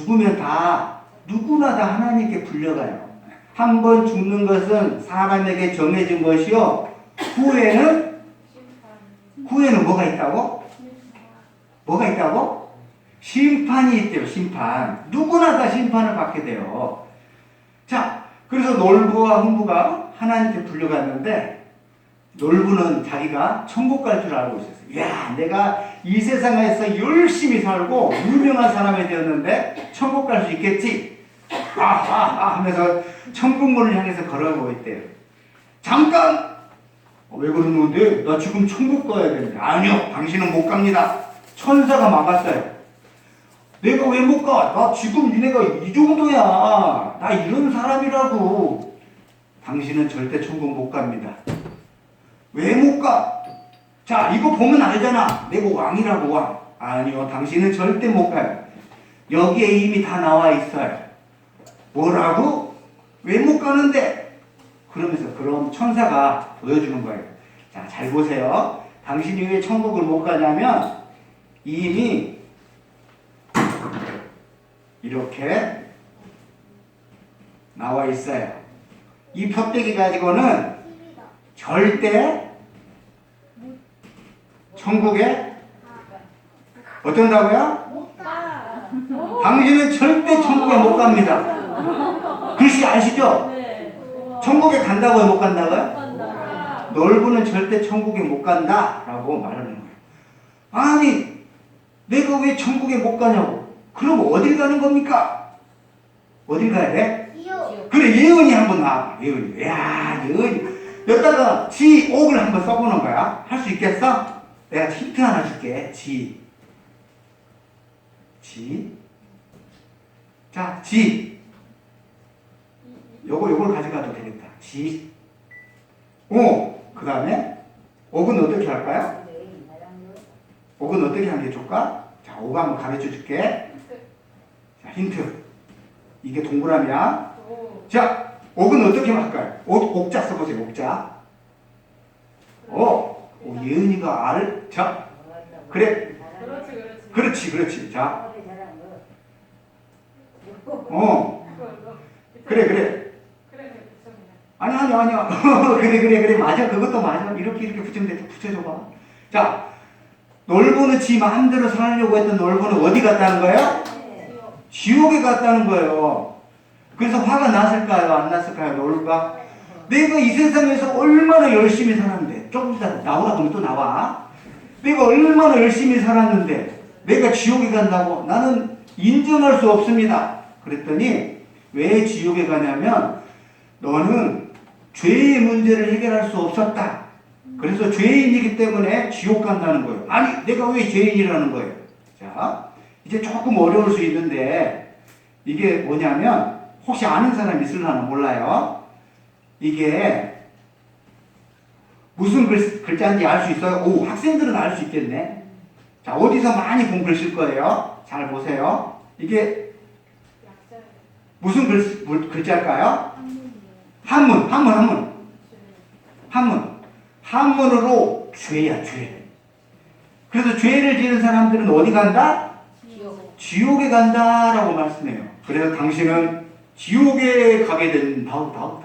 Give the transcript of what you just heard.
죽으면 다 누구나 다 하나님께 불려가요. 한 번 죽는 것은 사람에게 정해진 것이요. 후에는 후에는 뭐가 있다고? 뭐가 있다고? 심판이 있대요. 심판. 누구나 다 심판을 받게 돼요. 자, 그래서 놀부와 흥부가 하나님께 불려갔는데 놀부는 자기가 천국 갈 줄 알고 있었어요. 야, 내가 이 세상에서 열심히 살고 유명한 사람이 되었는데 천국 갈 수 있겠지. 아하하 하면서 천국문을 향해서 걸어가고 있대요. 잠깐! 어, 왜 그러는 건데? 나 지금 천국 가야 되는데. 아니요, 당신은 못 갑니다. 천사가 막았어요. 내가 왜 못 가? 나 지금 니네가 이 정도야. 나 이런 사람이라고. 당신은 절대 천국 못 갑니다. 왜 못 가? 자, 이거 보면 알잖아. 내가 왕이라고 왕. 아니요, 당신은 절대 못 가요. 여기에 이미 다 나와 있어요. 뭐라고? 왜 못 가는데? 그러면서 그럼 천사가 보여주는 거예요. 자, 잘 보세요. 당신이 왜 천국을 못 가냐면 이미 이렇게 나와 있어요. 이 푯대기 가지고는 절대 천국에 어쩐다고요? 당신은 절대 천국에 못 갑니다. 글씨 아시죠? 천국에 간다고요? 못 간다고요? 놀부는 절대 천국에 못 간다 라고 말하는 거예요. 아니, 내가 왜 천국에 못 가냐고? 그럼 어딜 가는 겁니까? 어딜 가야 돼? 그래, 예언이 한번 나와. 예언이. 야, 예언이. 여기다가 지, 옥을 한번 써보는 거야. 할 수 있겠어? 내가 힌트 하나 줄게. 지. 지. 자, 지. 요거, 요걸 가져가도 되겠다. 지. 오. 그 다음에, 옥은 어떻게 할까요? 옥은 어떻게 하는 게 좋을까? 자, 옥 한번 가르쳐 줄게. 자, 힌트. 이게 동그라미야. 자, 옥은 어떻게 할까요? 옥, 옥자 써보세요, 옥자. 어, 오, 예은이가 알, 자, 그래. 그렇지 그렇지. 그렇지, 그렇지. 자, 어, 그래, 그래. 아니, 아니, 아니야. 그래, 그래, 그래. 맞아. 그것도 맞아. 이렇게, 이렇게 붙이면 돼. 붙여줘봐. 자, 놀부는 지 마음대로 살려고 했던 놀부는 어디 갔다는 거예요? 지옥에 갔다는 거예요. 그래서 화가 났을까요? 안 났을까요? 놀부가? 내가 이 세상에서 얼마나 열심히 살았는데, 조금 이따 나오라 그러면 또 나와. 내가 얼마나 열심히 살았는데, 내가 지옥에 간다고? 나는 인정할 수 없습니다. 그랬더니, 왜 지옥에 가냐면, 너는 죄의 문제를 해결할 수 없었다. 그래서 죄인이기 때문에 지옥 간다는 거예요. 아니, 내가 왜 죄인이라는 거예요? 자, 이제 조금 어려울 수 있는데, 이게 뭐냐면, 혹시 아는 사람 있을라나 몰라요. 이게 무슨 글, 글자인지 알 수 있어요? 오, 학생들은 알 수 있겠네. 자, 어디서 많이 본 글씨일 거예요? 잘 보세요. 이게. 무슨 글, 물- 글자일까요? 한문, 한문, 한문. 한문. 한문으로 죄야, 죄. 그래서 죄를 지은 사람들은 어디 간다? 지옥에 간다라고 말씀해요. 그래서 당신은 지옥에 가게 된다. 다, 다,